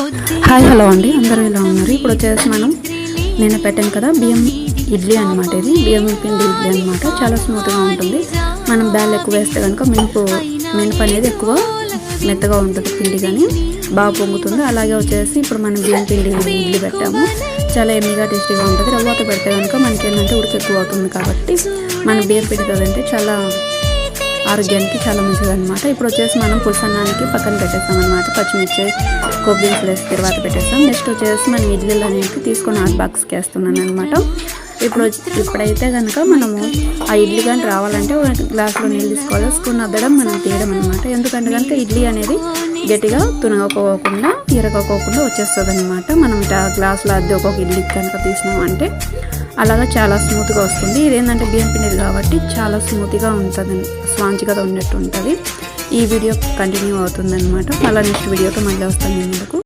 Hi hello అండి. అందరూ ఇలా ఉన్నారు? ఇప్పుడు వచ్చేసి మనం నేను పెట్టాను కదా బియ్యం ఇడ్లీ అనమాట ఇది. బియ్యం పిండి ఇడ్లీ అనమాట చాలా స్మూత్గా ఉంటుంది. మనం బ్యాల్ ఎక్కువ వేస్తే కనుక మినుపు మినుపు అనేది ఎక్కువ మెత్తగా ఉంటుంది పిండి కానీ బాగా పొంగుతుంది. అలాగే వచ్చేసి ఇప్పుడు మనం బియ్యం పిండి ఇడ్లీ పెట్టాము. చాలా ఎమ్మిగా టేస్టీగా ఉంటుంది. రవ్వతో పెడితే కనుక మనకి ఏంటంటే ఉడికి ఎక్కువ అవుతుంది కాబట్టి మనం బియ్యం పిండి కదంటే చాలా ఆరోగ్యానికి చాలా మంచిది అనమాట ఇప్పుడు వచ్చేసి మనం పులుసన్నానికి పక్కన పెట్టేస్తాం అనమాట పచ్చిమిర్చి కొబ్బరి వేసి తర్వాత పెట్టేస్తాం. నెక్స్ట్ వచ్చేసి మనం ఇడ్లీలు అనేవి తీసుకొని హాట్ బాక్స్కి వేస్తున్నాను అనమాట ఇప్పుడు ఇప్పుడైతే కనుక మనము ఆ ఇడ్లీ కానీ రావాలంటే ఒక గ్లాస్లో నీళ్ళు తీసుకోవాలి. స్పూన్ అద్దడం మనం తీయడం అనమాట ఎందుకంటే కనుక ఇడ్లీ అనేది గట్టిగా తునగకోకుండా ఇరగకోకుండా వచ్చేస్తుంది అనమాట మనం ఇట్లా గ్లాసులో అద్దె ఒక్కొక్క ఇడ్లీ కనుక తీసినామంటే అలాగా చాలా స్మూత్గా వస్తుంది. ఇదేంటంటే బియ్యం పిండిది కాబట్టి చాలా స్మూత్గా ఉంటుంది స్పాంచ్గా ఉన్నట్టు ఉంటుంది. ఈ వీడియో కంటిన్యూ అవుతుంది అనమాట మళ్ళీ నెక్స్ట్ వీడియోతో మళ్ళీ వస్తాను నేను.